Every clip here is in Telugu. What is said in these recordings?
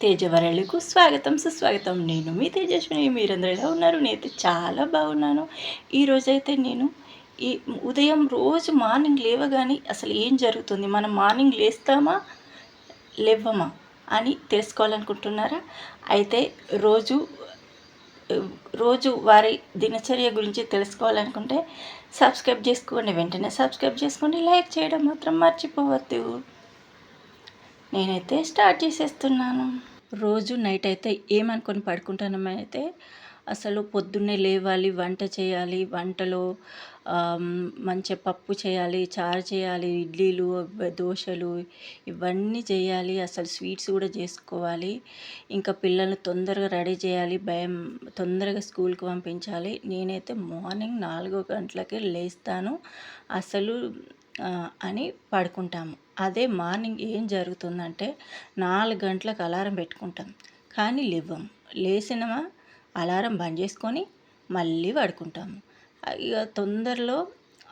తేజవరళ్ళకు స్వాగతం సుస్వాగతం. నేను మీ తేజస్విని మీరందరూ ఎలా ఉన్నారు? నేనైతే చాలా బాగున్నాను. ఈరోజైతే నేను ఈ ఉదయం రోజు మార్నింగ్ లేవగానే అసలు ఏం జరుగుతుంది? మనం మార్నింగ్ లేస్తామా? లేవమా? అని తెలుసుకోవాలనుకుంటున్నారా? అయితే రోజు రోజు వారి దినచర్య గురించి తెలుసుకోవాలనుకుంటే సబ్స్క్రైబ్ చేసుకోండి. వెంటనే సబ్స్క్రైబ్ చేసుకోండి. లైక్ చేయడం మాత్రం మర్చిపోవద్దు. నేనైతే స్టార్ట్ చేసేస్తున్నాను. రోజు నైట్ అయితే ఏమనుకొని పడుకుంటానమ్మా అయితే? అసలు పొద్దున్నే లేవాలి వంట చేయాలి వంటలో మంచిగా పప్పు చేయాలి చారు చేయాలి ఇడ్లీలు దోశలు ఇవన్నీ చేయాలి. అసలు స్వీట్స్ కూడా చేసుకోవాలి. ఇంకా పిల్లల్ని తొందరగా రెడీ చేయాలి భయం తొందరగా స్కూల్కి పంపించాలి. నేనైతే మార్నింగ్ నాలుగో గంటలకే లేస్తాను. అసలు అని పడుకుంటాము. అదే మార్నింగ్ ఏం జరుగుతుందంటే నాలుగు గంటలకు అలారం పెట్టుకుంటాం. కానీ లేవం. లేచినమా అలారం బంద్ చేసుకొని మళ్ళీ పడుకుంటాము. ఇక తొందరలో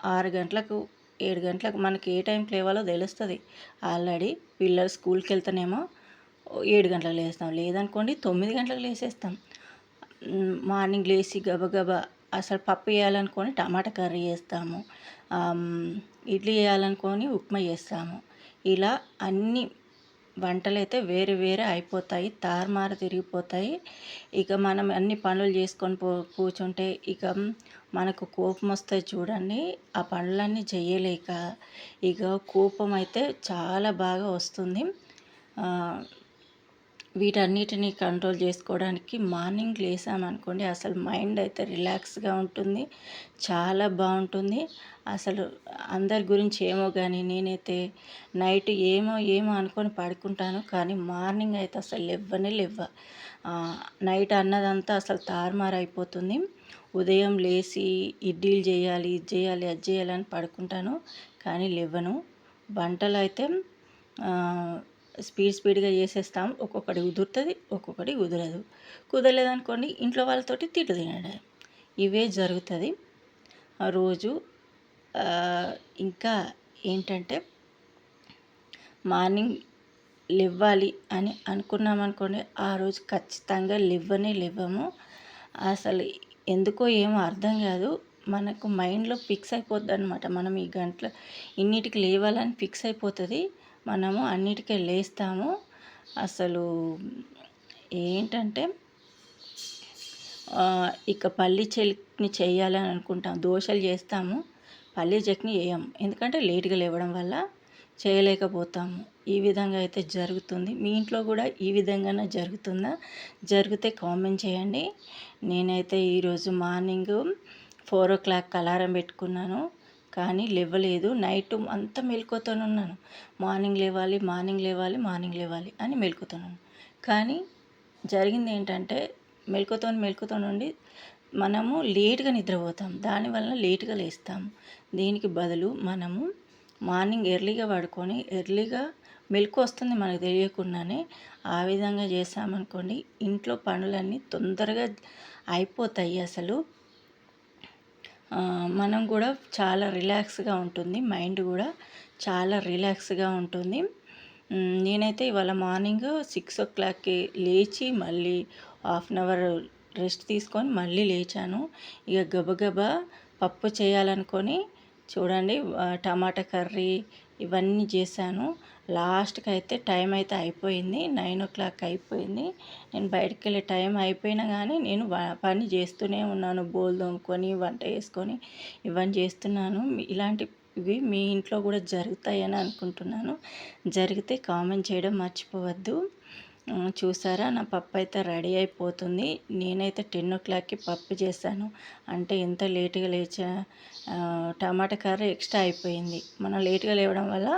ఆరు గంటలకు ఏడు గంటలకు మనకి ఏ టైంకి లేవాలో తెలుస్తుంది. ఆల్రెడీ పిల్లలు స్కూల్కి వెళ్తేనేమో ఏడు గంటలకు లేస్తాం. లేదనుకోండి తొమ్మిది గంటలకు లేసేస్తాం. మార్నింగ్ లేచి గబగబా అసలు పప్పు వేయాలనుకొని టమాటా కర్రీ వేస్తాము. ఇడ్లీ వేయాలనుకొని ఉప్మా చేస్తాము. ఇలా అన్ని వంటలు అయితే వేరే వేరే అయిపోతాయి తారుమారు తిరిగిపోతాయి. ఇక మనం అన్ని పనులు చేసుకొని పో కూర్చుంటే ఇక మనకు కోపం వస్తాయి చూడండి ఆ పనులన్నీ చేయలేక ఇక కోపం అయితే చాలా బాగా వస్తుంది. వీటన్నిటిని కంట్రోల్ చేసుకోవడానికి మార్నింగ్ లేసామనుకోండి అసలు మైండ్ అయితే రిలాక్స్గా ఉంటుంది చాలా బాగుంటుంది. అసలు అందరి గురించి ఏమో కానీ నేనైతే నైట్ ఏమో ఏమో అనుకొని పడుకుంటాను కానీ మార్నింగ్ అయితే అసలు లేవ్వనే లేవ్వ నైట్ అన్నదంతా అసలు తారుమారు అయిపోతుంది ఉదయం లేచి ఇడ్లీలు చేయాలి ఇది చేయాలి అది చేయాలని పడుకుంటాను కానీ లేవ్వను వంటలు అయితే స్పీడ్ స్పీడ్గా చేసేస్తాం. ఒక్కొక్కటి కుదురుతుంది ఒక్కొక్కటి కుదరదు. కుదరలేదనుకోండి ఇంట్లో వాళ్ళతోటి తిట్టు తినడం ఇవే జరుగుతుంది. రోజు ఇంకా ఏంటంటే మార్నింగ్ లేవ్వాలి అని అనుకున్నాం అనుకోండి ఆ రోజు ఖచ్చితంగా లేవ్వనే లేవము అసలు ఎందుకో ఏమో అర్థం కాదు. మనకు మైండ్లో ఫిక్స్ అయిపోద్ది అనమాట మనం ఈ గంటల ఇన్నిటికి లేవాలని ఫిక్స్ అయిపోతుంది. మనము అన్నిటికీ లేస్తాము. అసలు ఏంటంటే ఇక పల్లి చట్నీ చేయాలని అనుకుంటాం. దోశలు చేస్తాము. పల్లి చట్నీ వేయము ఎందుకంటే లేట్గా లేవడం వల్ల చేయలేకపోతాము. ఈ విధంగా అయితే జరుగుతుంది. మీ ఇంట్లో కూడా ఈ విధంగానే జరుగుతుందా? జరిగితే కామెంట్ చేయండి. నేనైతే ఈరోజు morning four o'clock alarm పెట్టుకున్నాను. కానీ లేవలేదు. నైట్ అంతా ఉన్నాను మార్నింగ్ లేవాలి మార్నింగ్ లేవాలి మార్నింగ్ లేవాలి అని మెలుకుతున్నాను కానీ జరిగింది ఏంటంటే మెలకుతో మెలకుతో నుండి మనము లేట్గా నిద్రపోతాం. దానివల్ల లేట్గా లేస్తాం. దీనికి బదులు మనము మార్నింగ్ ఎర్లీగా పడుకొని ఎర్లీగా మెలకు వస్తుంది మనకు తెలియకుండానే ఆ విధంగా చేసామనుకోండి ఇంట్లో పనులన్నీ తొందరగా అయిపోతాయి అసలు. మనం కూడా చాలా రిలాక్స్గా ఉంటుంది. మైండ్ కూడా చాలా రిలాక్స్గా ఉంటుంది. నేనైతే ఇవాళ మార్నింగ్ సిక్స్ ఓ క్లాక్కి లేచి మళ్ళీ హాఫ్ అన్ అవర్ రెస్ట్ తీసుకొని మళ్ళీ లేచాను. ఇక గబగబా పప్పు చేయాలనుకొని చూడండి టమాటా కర్రీ ఇవన్నీ చేశాను. లాస్ట్కి అయితే టైం అయితే అయిపోయింది. నైన్ ఓ క్లాక్ అయిపోయింది. నేను బయటకు వెళ్ళే టైం అయిపోయినా కానీ నేను పని చేస్తూనే ఉన్నాను. బోల్ దొంగకొని వంట వేసుకొని ఇవన్నీ చేస్తున్నాను. ఇలాంటివి మీ ఇంట్లో కూడా జరుగుతాయని అనుకుంటున్నాను. జరిగితే కామెంట్ చేయడం మర్చిపోవద్దు. చూసారా? నా పప్పు అయితే రెడీ అయిపోతుంది. నేనైతే టెన్ ఓ క్లాక్కి పప్పు చేశాను. అంటే ఎంత లేటుగా లేచా టమాటా కర్రీ ఎక్స్ట్రా అయిపోయింది. మనం లేటుగా లేవడం వల్ల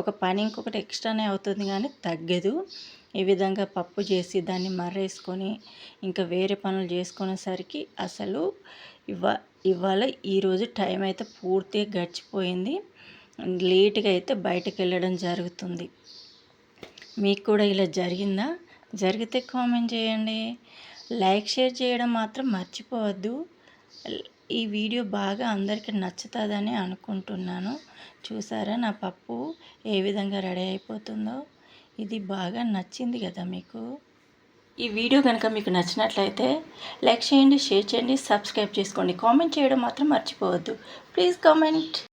ఒక పని ఇంకొకటి ఎక్స్ట్రానే అవుతుంది కానీ తగ్గదు. ఈ విధంగా పప్పు చేసి దాన్ని మర్రేసుకొని ఇంకా వేరే పనులు చేసుకునేసరికి అసలు ఇవా ఇవాళ ఈరోజు టైం అయితే పూర్తిగా గడిచిపోయింది. లేటుగా అయితే బయటకు వెళ్ళడం జరుగుతుంది. మీకు కూడా ఇలా జరిగిందా? జరిగితే కామెంట్ చేయండి. లైక్ షేర్ చేయడం మాత్రం మర్చిపోవద్దు. ఈ వీడియో బాగా అందరికీ నచ్చుతుందని అనుకుంటున్నాను. చూసారా నా పప్పు ఏ విధంగా రెడీ అయిపోతుందో? ఇది బాగా నచ్చింది కదా మీకు? ఈ వీడియో కనుక మీకు నచ్చినట్లయితే లైక్ చేయండి షేర్ చేయండి సబ్స్క్రైబ్ చేసుకోండి. కామెంట్ చేయడం మాత్రం మర్చిపోవద్దు. Please comment.